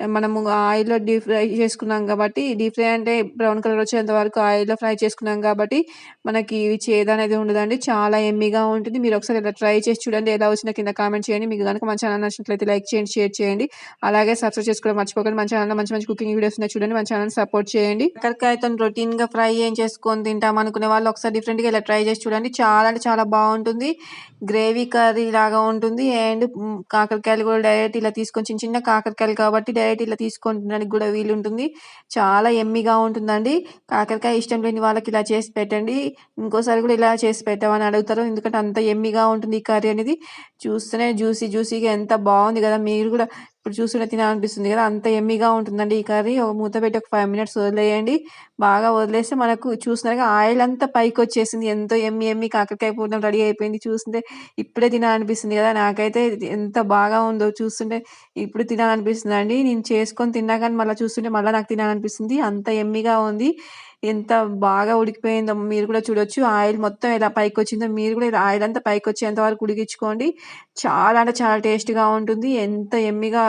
Speaker 1: మనము ఆయిల్లో డీప్ ఫ్రై చేసుకున్నాం కాబట్టి డీప్ ఫ్రై అంటే బ్రౌన్ కలర్ వచ్చేంత వరకు ఆయిల్లో ఫ్రై చేసుకున్నాం కాబట్టి మనకి చేదు అనేది ఉండదండి. చాలా ఎమ్మీగా ఉంటుంది. మీరు ఒకసారి ఇలా ట్రై చేసి చూడండి ఎలా వచ్చినా కింద కామెంట్ చేయండి. మీకు కనుక మంచి ఛానల్ నచ్చినట్లయితే లైక్ చేయండి షేర్ చేయండి. అలాగే సబ్స్క్రైబ్ చేసుకోవడం మర్చిపోకండి. మంచి ఛానల్ మంచి మంచి కుకింగ్ వీడియోస్ ఉన్నాయి చూడండి మంచి ఛానల్ సపోర్ట్ చేయండి. కాకరకాయతో రొటీన్గా ఫ్రై ఏం చేసుకొని తింటాం అనుకునే వాళ్ళు ఒకసారి డిఫరెంట్గా ఇలా ట్రై చేసి చూడండి. చాలా అంటే చాలా బాగుంటుంది. గ్రేవీ కర్రీ లాగా ఉంటుంది. అండ్ కాకరకాయలు కూడా డైరెక్ట్ ఇలా తీసుకొని చిన్న చిన్న కాకరకాయలు కాబట్టి డైరెక్ట్ ఇలా తీసుకొని తినడానికి కూడా వీలు ఉంటుంది చాలా ఎమ్మిగా ఉంటుందండి. కాకరకాయ ఇష్టం లేని వాళ్ళకి ఇలా చేసి పెట్టండి. ఇంకోసారి కూడా ఇలా చేసి పెట్టామని అడుగుతారు. ఎందుకంటే అంత ఎమ్మిగా ఉంటుంది ఈ కర్రీ అనేది. చూస్తేనే జ్యూసీ జ్యూసీగా ఎంత బాగుంది కదా. మీరు కూడా ఇప్పుడు చూస్తుంటే తినాలనిపిస్తుంది కదా అంత ఎమ్మిగా ఉంటుందండి ఈ కర్రీ. ఒక మూత పెట్టి ఒక ఫైవ్ మినిట్స్ వదిలేయండి. బాగా వదిలేస్తే మనకు చూసినారుగా ఆయిల్ అంతా పైకి వచ్చేసింది. ఎంతో ఎమ్మి ఎమ్మి కాకరకాయ పూర్ణం రెడీ అయిపోయింది. చూస్తుంటే ఇప్పుడే తినాలనిపిస్తుంది కదా. నాకైతే ఎంత బాగా ఉందో చూస్తుంటే ఇప్పుడు తినాలనిపిస్తుంది అండి నేను చేసుకొని తిన్నా కానీ మళ్ళీ చూస్తుంటే మళ్ళీ నాకు తినాలనిపిస్తుంది. అంత ఎమ్మిగా ఉంది. ఎంత బాగా ఉడికిపోయిందో మీరు కూడా చూడొచ్చు. ఆయిల్ మొత్తం ఎలా పైకి వచ్చిందో మీరు కూడా ఇలా ఆయిల్ అంతా పైకి వచ్చేంత వరకు ఉడికించుకోండి. చాలా అంటే చాలా టేస్ట్గా ఉంటుంది. ఎంత ఎమ్మిగా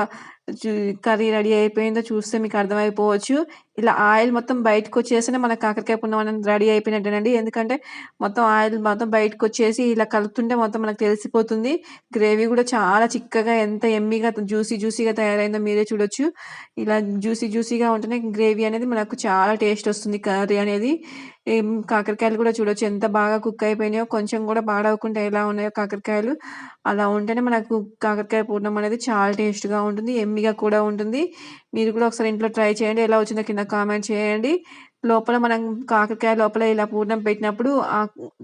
Speaker 1: కర్రీ రెడీ అయిపోయిందో చూస్తే మీకు అర్థమైపోవచ్చు. ఇలా ఆయిల్ మొత్తం బయటకు వచ్చేస్తేనే మన కాకరకాయ పున్నం అనేది రెడీ అయిపోయినట్టేనండి. ఎందుకంటే మొత్తం ఆయిల్ మొత్తం బయటకు వచ్చేసి ఇలా కలుపుతుంటే మొత్తం మనకు తెలిసిపోతుంది. గ్రేవీ కూడా చాలా చిక్కగా ఎంత ఎమ్మిగా జ్యూసీ జ్యూసీగా తయారైందో మీరే చూడొచ్చు. ఇలా జ్యూసీ జ్యూసీగా ఉంటేనే గ్రేవీ అనేది మనకు చాలా టేస్ట్ వస్తుంది కర్రీ అనేది. కాకరకాయలు కూడా చూడొచ్చు. ఎంత బాగా కుక్ అయిపోయినాయో కొంచెం కూడా పాడవకుండా ఎలా ఉన్నాయో కాకరకాయలు అలా ఉంటేనే మనకు కాకరకాయ పూర్ణం అనేది చాలా టేస్ట్గా ఉంటుంది ఎమ్మిగా కూడా ఉంటుంది. మీరు కూడా ఒకసారి ఇంట్లో ట్రై చేయండి. ఎలా వచ్చిందో కింద కామెంట్ చేయండి. లోపల మనం కాకరకాయ లోపల ఇలా పూర్ణం పెట్టినప్పుడు ఆ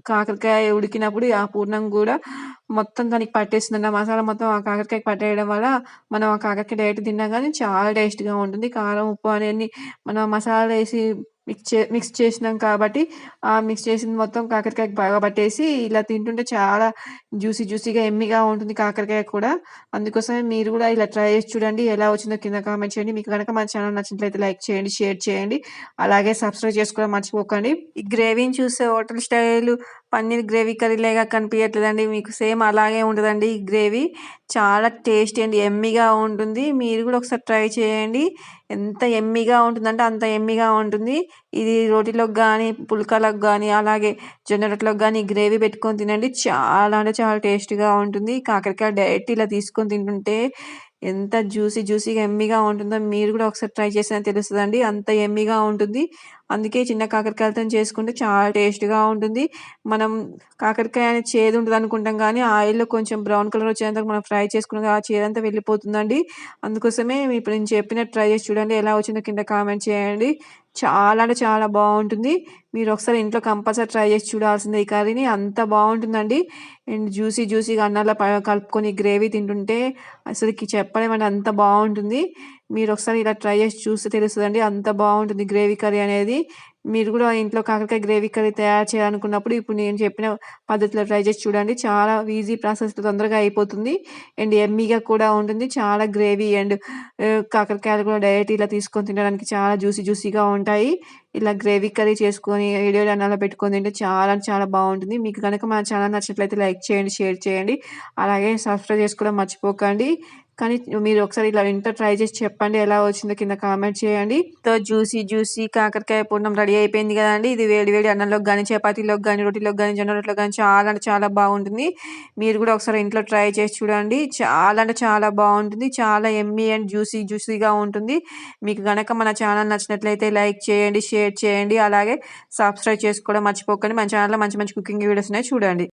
Speaker 1: కాకరకాయ ఉడికినప్పుడు ఆ పూర్ణం కూడా మొత్తం దానికి పట్టేస్తుంది ఆ మసాలా మొత్తం ఆ కాకరకాయకి పట్టేయడం వల్ల మనం ఆ కాకరకాయ డైరెక్ట్ తిన్నా కానీ చాలా టేస్ట్గా ఉంటుంది. కారం ఉప్పు అనేది మనం మసాలా వేసి మిక్స్ చే మిక్స్ చేసినాం కాబట్టి ఆ మిక్స్ చేసింది మొత్తం కాకరకాయకి బాగా పట్టేసి ఇలా తింటుంటే చాలా జ్యూసీ జ్యూసీగా ఎమ్మిగా ఉంటుంది కాకరకాయ కూడా. అందుకోసమే మీరు కూడా ఇలా ట్రై చేసి చూడండి ఎలా వచ్చిందో కింద కామెంట్ చేయండి. మీకు కనుక మన ఛానల్ నచ్చినట్లయితే లైక్ చేయండి షేర్ చేయండి. అలాగే సబ్స్క్రైబ్ చేసుకోవడం మర్చిపోకండి. ఈ గ్రేవీని చూస్తే హోటల్ స్టైల్ పన్నీర్ గ్రేవీ కర్రీలాగా కనిపించట్లేదండి. మీకు సేమ్ అలాగే ఉంటుందండి ఈ గ్రేవీ చాలా టేస్టీ అండి ఎమ్మిగా ఉంటుంది. మీరు కూడా ఒకసారి ట్రై చేయండి. ఎంత ఎమ్మిగా ఉంటుందంటే అంత ఎమ్మిగా ఉంటుంది. ఇది రోటీలోకి కానీ పుల్కాలకు కానీ అలాగే జొన్న రొట్టెలకు కానీ గ్రేవీ పెట్టుకొని తినండి. చాలా అంటే చాలా టేస్టీగా ఉంటుంది. కాకరకాయ డైరెక్ట్ ఇలా తీసుకొని తింటుంటే ఎంత జ్యూసీ జ్యూసీగా ఎమ్మిగా ఉంటుందో మీరు కూడా ఒకసారి ట్రై చేసినా తెలుస్తుందండి. అంత ఎమ్మిగా ఉంటుంది. అందుకే చిన్న కాకరకాయలతో చేసుకుంటే చాలా టేస్ట్గా ఉంటుంది. మనం కాకరకాయ అనేది చేదు ఉంటుంది అనుకుంటాం కానీ ఆయిల్లో కొంచెం బ్రౌన్ కలర్ వచ్చేంత మనం ఫ్రై చేసుకున్నాక ఆ చేదంతా వెళ్ళిపోతుందండి. అందుకోసమే ఇప్పుడు నేను చెప్పినట్టు ట్రై చేసి చూడండి ఎలా వచ్చిందో కింద కామెంట్ చేయండి. చాలా అంటే చాలా బాగుంటుంది. మీరు ఒకసారి ఇంట్లో కంపల్సరీ ట్రై చేసి చూడాల్సిందే ఈ కర్రీని. అంత బాగుంటుందండి. అండ్ జ్యూసీ జ్యూసీగా అన్నాల్లో కలుపుకొని గ్రేవీ తింటుంటే అసలుకి చెప్పలేమండి అంత బాగుంటుంది. మీరు ఒకసారి ఇలా ట్రై చేసి చూస్తే తెలుస్తుందండి అంత బాగుంటుంది గ్రేవీ కర్రీ అనేది. మీరు కూడా ఇంట్లో కాకరకాయ గ్రేవీ కర్రీ తయారు చేయాలనుకున్నప్పుడు ఇప్పుడు నేను చెప్పిన పద్ధతిలో ట్రై చేసి చూడండి. చాలా ఈజీ ప్రాసెస్ తొందరగా అయిపోతుంది. అండ్ ఎమ్మీగా కూడా ఉంటుంది. చాలా గ్రేవీ అండ్ కాకరకాయలు కూడా డైరెక్ట్ ఇలా తీసుకొని తినడానికి చాలా జ్యూసీ జ్యూసీగా ఉంటాయి. ఇలా గ్రేవీ కర్రీ చేసుకొని వీడియో అన్నాలో పెట్టుకొని తింటే చాలా చాలా బాగుంటుంది. మీకు కనుక మన ఛానల్ నచ్చినట్లయితే లైక్ చేయండి షేర్ చేయండి. అలాగే సబ్స్క్రైబ్ చేసుకోవడం మర్చిపోకండి. కానీ మీరు ఒకసారి ఇలా ఇంట్లో ట్రై చేసి చెప్పండి ఎలా వచ్చిందో కింద కామెంట్ చేయండి. తో జ్యూసీ జ్యూసీ కాకరకాయ పూర్ణం రెడీ అయిపోయింది కదండి. ఇది వేడి వేడి అన్నంలోకి కానీ చపాతీలోకి కానీ రొటీలోకి కానీ జొన్న రొట్టెలోకి కానీ చాలా అంటే చాలా బాగుంటుంది. మీరు కూడా ఒకసారి ఇంట్లో ట్రై చేసి చూడండి. చాలా అంటే చాలా బాగుంటుంది. చాలా ఎమ్మీ అండ్ జ్యూసీ జ్యూసీగా ఉంటుంది. మీకు కనుక మన ఛానల్ నచ్చినట్లయితే లైక్ చేయండి షేర్ చేయండి. అలాగే సబ్స్క్రైబ్ చేసుకోవడం మర్చిపోకండి. మన ఛానల్లో మంచి మంచి కుకింగ్ వీడియోస్ ఉన్నాయి చూడండి.